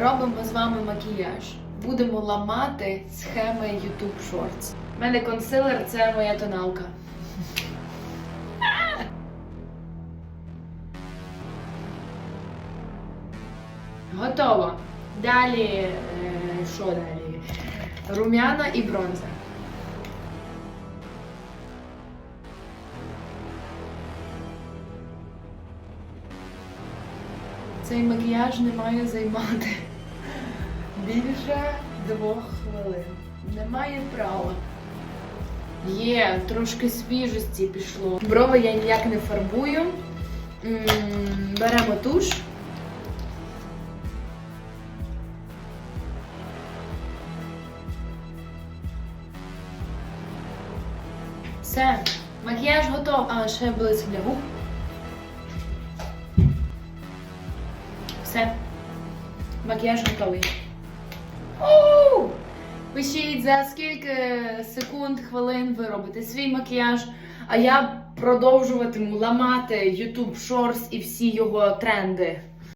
Робимо з вами макіяж. Будемо ламати схеми YouTube Shorts. У мене консилер це моя тоналка. Готово. Далі, е, що далі? Рум'яна і бронза. Цей макіяж не має займати більше двох хвилин. Немає права. Є, трошки свіжості пішло. Брови я ніяк не фарбую. Беремо туш. Все, макіяж готов. А, ще блиск для губ. Макіяж готовий. Оу! Пишіть, за скільки секунд, хвилин ви робите свій макіяж, а я продовжуватиму ламати YouTube Shorts і всі його тренди.